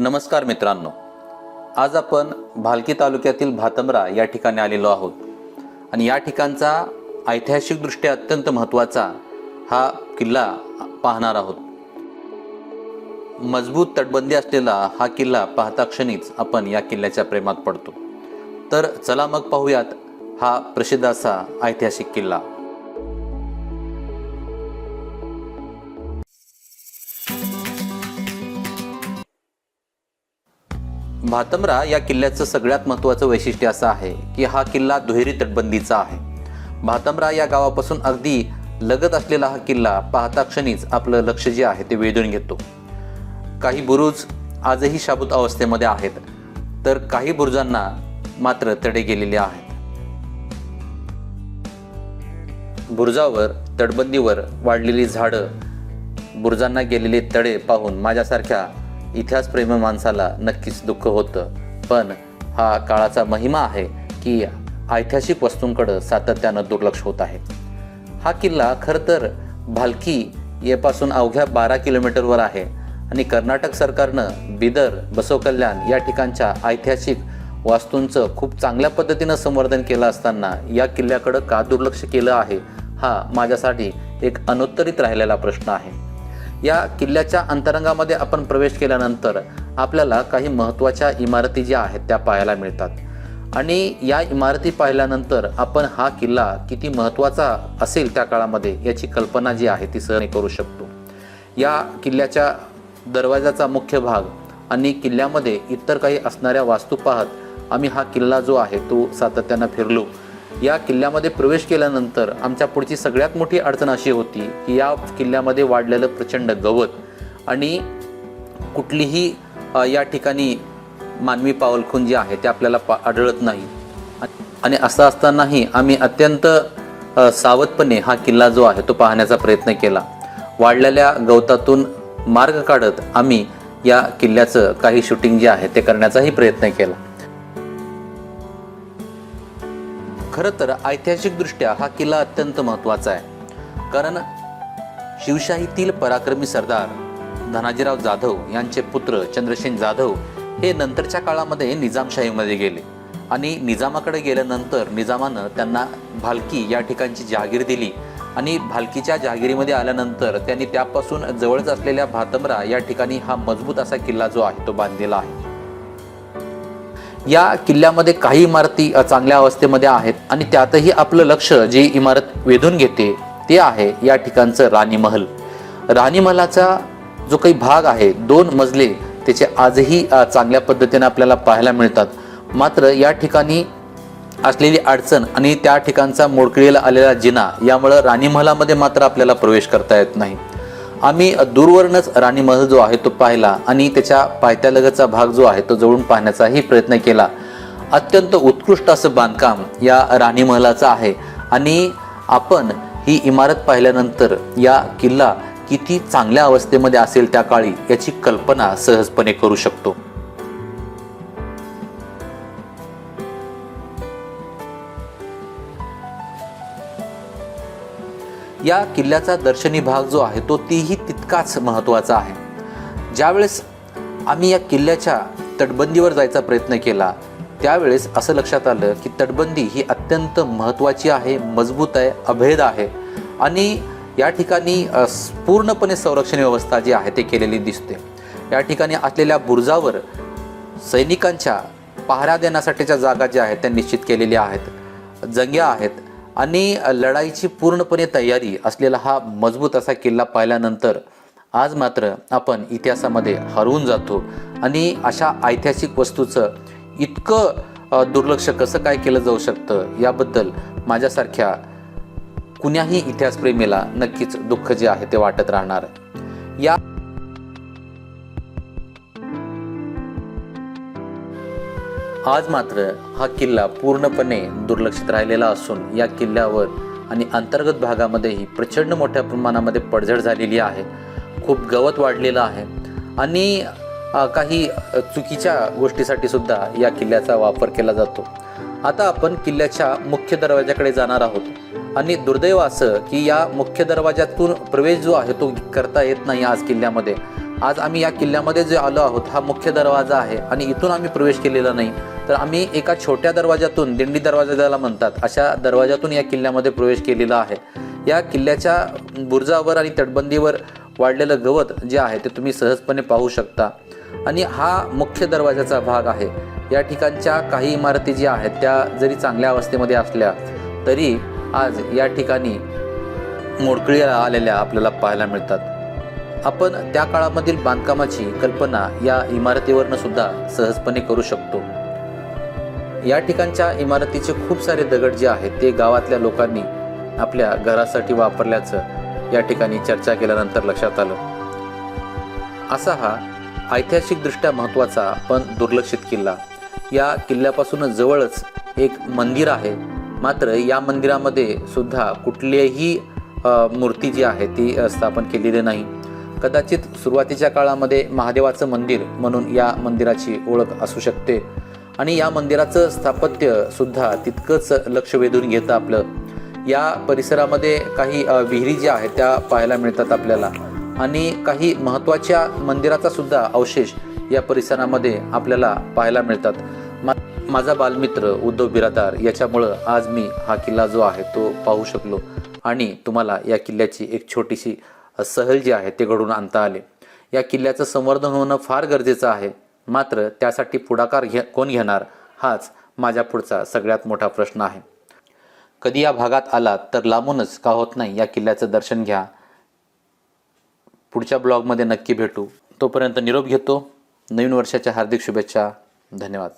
नमस्कार मित्रांनो. आज आपण भालकी तालुक्यातील भातंबरा या ठिकाणी आलेलो आहोत. आणि या ठिकाणचा ऐतिहासिकदृष्ट्या अत्यंत महत्त्वाचा हा किल्ला पाहणार आहोत. मजबूत तटबंदी असलेला हा किल्ला पाहता क्षणीच आपण या किल्ल्याच्या प्रेमात पडतो. तर चला मग पाहूयात हा प्रसिद्ध असा ऐतिहासिक किल्ला. भातंबरा या किल्ल्याचं सगळ्यात महत्त्वाचं वैशिष्ट्य असं आहे की हा किल्ला दुहेरी तटबंदीचा आहे. भातमरा या गावापासून अगदी लगत असलेला हा किल्ला पाहता क्षणीच आपलं लक्ष जे आहे ते वेधून घेतो. काही बुरुज आजही शाबूत अवस्थेमध्ये आहेत तर काही बुरुजांना मात्र तडे गेलेले आहेत. बुरुजावर तटबंदीवर वाढलेली झाडं बुरुजांना गेलेले तडे पाहून माझ्यासारख्या इतिहास प्रेम माणसाला नक्कीच दुःख होतं. पण हा काळाचा महिमा आहे की ऐतिहासिक वस्तूंकडं सातत्यानं दुर्लक्ष होत आहे. हा किल्ला खरं तर भालकी येपासून अवघ्या बारा किलोमीटरवर आहे आणि कर्नाटक सरकारनं बिदर बसवकल्याण या ठिकाणच्या ऐतिहासिक वास्तूंचं खूप चांगल्या पद्धतीनं संवर्धन केलं असताना या किल्ल्याकडं का दुर्लक्ष केलं आहे हा माझ्यासाठी एक अनुत्तरित राहिलेला प्रश्न आहे. या किल्ल्याच्या अंतरंगामध्ये आपण प्रवेश केल्यानंतर आपल्याला काही महत्त्वाच्या इमारती ज्या आहेत त्या पाहायला मिळतात. आणि या इमारती पाहिल्यानंतर आपण हा किल्ला किती महत्त्वाचा असेल त्या काळामध्ये याची कल्पना जी आहे ती सहज करू शकतो. या किल्ल्याच्या दरवाजाचा मुख्य भाग आणि किल्ल्यामध्ये इतर काही असणाऱ्या वास्तू पाहत आम्ही हा किल्ला जो आहे तो सातत्यानं फिरलो. या किल्ल्यामध्ये प्रवेश केल्यानंतर आमच्या पुढची सगळ्यात मोठी अडचण अशी होती की या किल्ल्यामध्ये वाढलेलं प्रचंड गवत आणि कुठलीही या ठिकाणी मानवी पावलखून जी आहे ते आपल्याला पा आढळत नाही. आणि असं असतानाही आम्ही अत्यंत सावधपणे हा किल्ला जो आहे तो पाहण्याचा प्रयत्न केला. वाढलेल्या गवतातून मार्ग काढत आम्ही या किल्ल्याचं काही शूटिंग जे आहे ते करण्याचाही प्रयत्न केला. खरं तर ऐतिहासिकदृष्ट्या हा किल्ला अत्यंत महत्त्वाचा आहे. कारण शिवशाहीतील पराक्रमी सरदार धनाजीराव जाधव यांचे पुत्र चंद्रसेन जाधव हे नंतरच्या काळामध्ये निजामशाहीमध्ये गेले. आणि निजामाकडे गेल्यानंतर निजामानं त्यांना भालकी या ठिकाणची जहागीर दिली. आणि भालकीच्या जहागिरीमध्ये आल्यानंतर त्यांनी त्यापासून जवळच असलेल्या भातमरा या ठिकाणी हा मजबूत असा किल्ला जो आहे तो बांधलेला आहे. या किल्ल्यामध्ये काही इमारती चांगल्या अवस्थेमध्ये आहेत आणि त्यातही आपलं लक्ष जी इमारत वेधून घेते ते आहे या ठिकाणचं राणी महल राणी महलाचा जो काही भाग आहे दोन मजले त्याचे आजही चांगल्या पद्धतीने आपल्याला पाहायला मिळतात. मात्र या ठिकाणी असलेली अडचण आणि त्या ठिकाणचा मोडकळीला आलेला जिना यामुळं राणी महलामध्ये मात्र आपल्याला प्रवेश करता येत नाही. आम्ही दूरवरूनच राणी महल जो आहे तो पाहिला आणि त्याच्या पायथ्यालगतचा भाग जो आहे तो जवळून पाहण्याचाही प्रयत्न केला. अत्यंत उत्कृष्ट असं बांधकाम या राणी महलाचं आहे. आणि आपण ही इमारत पाहिल्यानंतर या किल्ला किती चांगल्या अवस्थेमध्ये असेल त्या काळी याची कल्पना सहजपणे करू शकतो. या किल्ल्याचा दर्शनी भाग जो आहे तो तीही तितकाच महत्त्वाचा आहे. ज्यावेळेस आम्ही या किल्ल्याच्या तटबंदीवर जायचा प्रयत्न केला त्यावेळेस असं लक्षात आलं की तटबंदी ही अत्यंत महत्त्वाची आहे मजबूत आहे अभेद आहे आणि या ठिकाणी पूर्णपणे संरक्षण व्यवस्था जी आहे ते केलेली दिसते. या ठिकाणी असलेल्या बुरुजावर सैनिकांच्या पहारा देण्यासाठीच्या जागा ज्या आहेत त्या निश्चित केलेल्या आहेत. जंग्या आहेत. आणि लढाईची पूर्णपणे तयारी असलेला हा मजबूत असा किल्ला पाहिल्यानंतर आज मात्र आपण इतिहासामध्ये हरवून जातो. आणि अशा ऐतिहासिक वस्तूचं इतकं दुर्लक्ष कसं काय केलं जाऊ शकतं याबद्दल माझ्यासारख्या कुण्याही इतिहासप्रेमीला नक्कीच दुःख जे आहे ते वाटत राहणार. या आज मात्र हा किल्ला पूर्णपणे दुर्लक्षित राहिलेला असून या किल्ल्यावर आणि अंतर्गत भागामध्येही प्रचंड मोठ्या प्रमाणामध्ये पडझड झालेली आहे. खूप गवत वाढलेलं आहे. आणि काही चुकीच्या गोष्टीसाठी सुद्धा या किल्ल्याचा वापर केला जातो. आता आपण किल्ल्याच्या मुख्य दरवाजाकडे जाणार आहोत. आणि दुर्दैव असं की या मुख्य दरवाजातून प्रवेश जो आहे तो करता येत नाही आज किल्ल्यामध्ये. आज आम्ही या किल्ल्यामध्ये जे आलो आहोत हा मुख्य दरवाजा आहे आणि इथून आम्ही प्रवेश केलेला नाही. तर आम्ही एका छोट्या दरवाजातून दिंडी दरवाजा ज्याला म्हणतात अशा दरवाजातून या किल्ल्यामध्ये प्रवेश केलेला आहे. या किल्ल्याच्या बुर्जावर आणि तटबंदीवर वाढलेलं गवत जे आहे ते तुम्ही सहजपणे पाहू शकता. आणि हा मुख्य दरवाजाचा भाग आहे. या ठिकाणच्या काही इमारती ज्या आहेत त्या जरी चांगल्या अवस्थेमध्ये असल्या तरी आज या ठिकाणी मोडकळीला आलेल्या आपल्याला पाहायला मिळतात. आपण त्या काळामधील बांधकामाची कल्पना या इमारतीवरनं सुद्धा सहजपणे करू शकतो. या ठिकाणच्या इमारतीचे खूप सारे दगड जे आहेत ते गावातल्या लोकांनी आपल्या घरासाठी वापरल्याचं या ठिकाणी चर्चा केल्यानंतर लक्षात आलं. असा हा ऐतिहासिकदृष्ट्या महत्त्वाचा पण दुर्लक्षित किल्ला. या किल्ल्यापासून जवळच एक मंदिर आहे. मात्र या मंदिरामध्ये सुद्धा कुठलीही मूर्ती जी आहे ती स्थापन केलेली नाही. कदाचित सुरुवातीच्या काळामध्ये महादेवाचं मंदिर म्हणून या मंदिराची ओळख असू शकते. आणि या मंदिराचं स्थापत्य सुद्धा तितकंच लक्ष वेधून घेतं आपलं. या परिसरामध्ये काही विहिरी ज्या आहेत त्या पाहायला मिळतात आपल्याला. आणि काही महत्त्वाच्या मंदिराचा सुद्धा अवशेष या परिसरामध्ये आपल्याला पाहायला मिळतात. मा माझा बालमित्र उद्धव बिरादार याच्यामुळं आज मी हा किल्ला जो आहे तो पाहू शकलो. आणि तुम्हाला या किल्ल्याची एक छोटीशी सहल जे आहे ते घडून आणता आले. या किल्ल्याचं संवर्धन होणं फार गरजेचं आहे. मात्र त्यासाठी पुढाकार घे कोण घेणार? हाच माझ्या पुढचा सगळ्यात मोठा प्रश्न आहे. कधी या भागात आलात तर लांबूनच का होत नाही या किल्ल्याचं दर्शन घ्या. पुढच्या ब्लॉगमध्ये नक्की भेटू. तोपर्यंत निरोप घेतो. नवीन वर्षाच्या हार्दिक शुभेच्छा. धन्यवाद.